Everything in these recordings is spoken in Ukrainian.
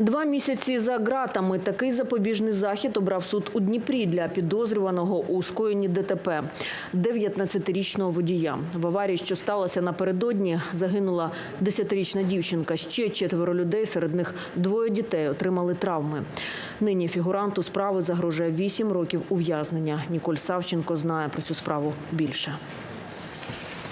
Два місяці за ґратами такий запобіжний захід обрав суд у Дніпрі для підозрюваного у скоєнні ДТП 19-річного водія. В аварії, що сталося напередодні, загинула 10-річна дівчинка. Ще четверо людей, серед них двоє дітей, отримали травми. Нині фігуранту справи загрожує 8 років ув'язнення. Ніколь Савченко знає про цю справу більше.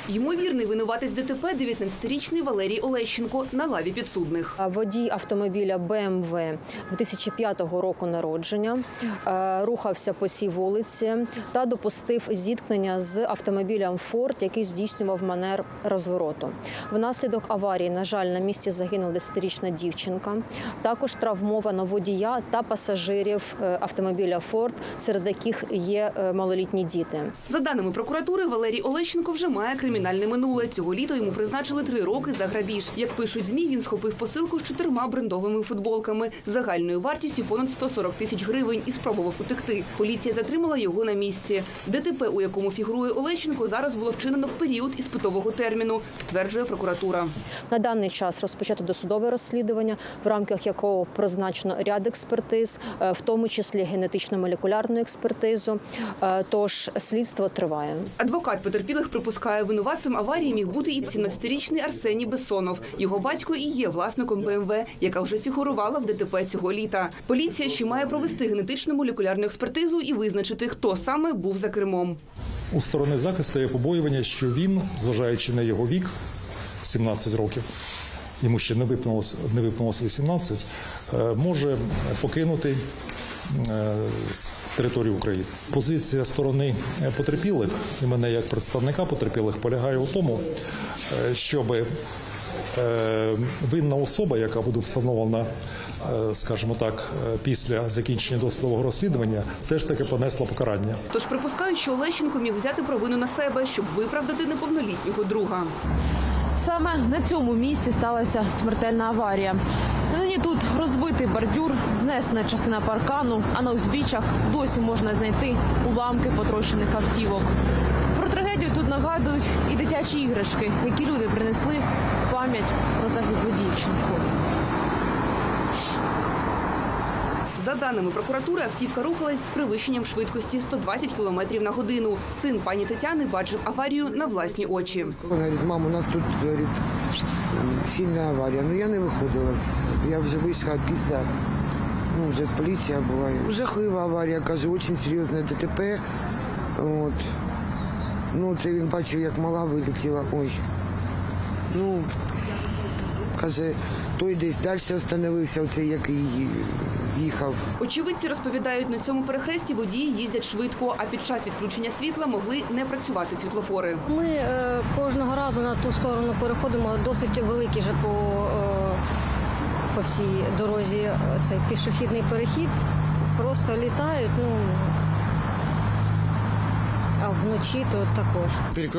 Ймовірний винуватець ДТП 19-річний Валерій Олещенко на лаві підсудних. Водій автомобіля BMW 2005 року народження е, рухався по цій вулиці та допустив зіткнення з автомобілем Ford, який здійснював манер розвороту. Внаслідок аварії, на жаль, на місці загинула 10-річна дівчинка. Також травмовано водія та пасажирів е, автомобіля Ford, серед яких є е, малолітні діти. За даними прокуратури, Валерій Олещенко вже має кримінальне минуле. Цього літа йому призначили три роки за грабіж. Як пишуть змі, він схопив посилку з чотирма брендовими футболками загальною вартістю понад 140 тисяч гривень і спробував утекти. Поліція затримала його на місці. ДТП, у якому фігурує Олещенко, зараз було вчинено в період іспитового терміну, стверджує прокуратура. На даний час розпочато досудове розслідування, в рамках якого призначено ряд експертиз, е, в тому числі генетично-молекулярну експертизу. Е, Тож слідство триває. Адвокат потерпілих припускає, винуватцем аварії міг бути і 17-річний Арсеній Бессонов. Його батько і є власником БМВ, яка вже фігурувала в ДТП цього літа. Поліція ще має провести генетичну молекулярну експертизу і визначити, хто саме був за кермом. У сторони захисту є побоювання, що він, зважаючи на його вік, 17 років, йому ще не виповнилося, не виповнилося 18, е, може покинути з територію України. Позиція сторони е, потерпілих і мене як представника потерпілих полягає у тому, е, щоб е, винна особа, яка буде встановлена, е, скажімо так, е, після закінчення досудового розслідування, все ж таки понесла покарання. Тож припускають, що Олещенко міг взяти провину на себе, щоб виправдати неповнолітнього друга. Саме на цьому місці сталася смертельна аварія. Нині тут розбитий бордюр, знесена частина паркану, а на узбіччях досі можна знайти уламки потрощених автівок. Про трагедію тут нагадують і дитячі іграшки, які люди принесли в пам'ять про загиблу дівчинку. За даними прокуратури, автівка рухалась з перевищенням швидкості 120 км на годину. Син пані Тетяни бачив аварію на власні очі. Он говорит, мам, у нас тут говорит, сильна аварія. Ну я не виходила. Я вже вийшла після. Ну, вже поліція була. Жахлива аварія, каже, дуже серйозне ДТП. От. Ну, це він бачив, як мала вилетіла. Ой. Ну, каже, той десь далі остановився, оцей, який їхав. Очевидці розповідають, на цьому перехресті водії їздять швидко, а під час відключення світла могли не працювати світлофори. Ми е, кожного разу на ту сторону переходимо досить великий же по, е, по всій дорозі е, цей пішохідний перехід. Просто літають, ну а вночі то також.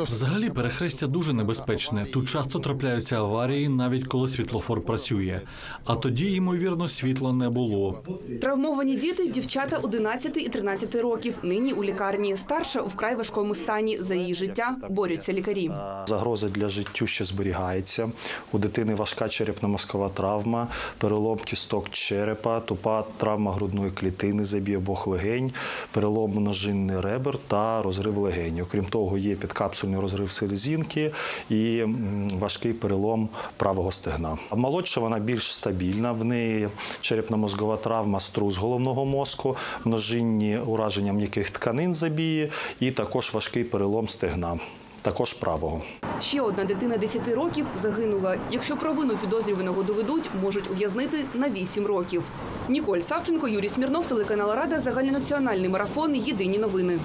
Взагалі перехрестя дуже небезпечне. Тут часто трапляються аварії, навіть коли світлофор працює. А тоді, ймовірно, світла не було. Травмовані діти, дівчата 11 і 13 років. Нині у лікарні. Старша у вкрай важкому стані. За її життя борються лікарі. Загроза для життю ще зберігається. У дитини важка черепно-мозкова травма, перелом кісток черепа, тупа травма грудної клітини, забій обох легень, перелом множинний ребер та розрив легень. Окрім того, є підкапсульний розрив селезінки і важкий перелом правого стегна. Молодша вона більш стабільна. В неї черепно-мозгова травма, струс головного мозку, множинні ураження м'яких тканин забії і також важкий перелом стегна. Також правого. Ще одна дитина 10 років загинула. Якщо провину підозрюваного доведуть, можуть ув'язнити на 8 років. Ніколь Савченко, Юрій Смірнов, телеканал Рада, загальнонаціональний марафон. Єдині новини.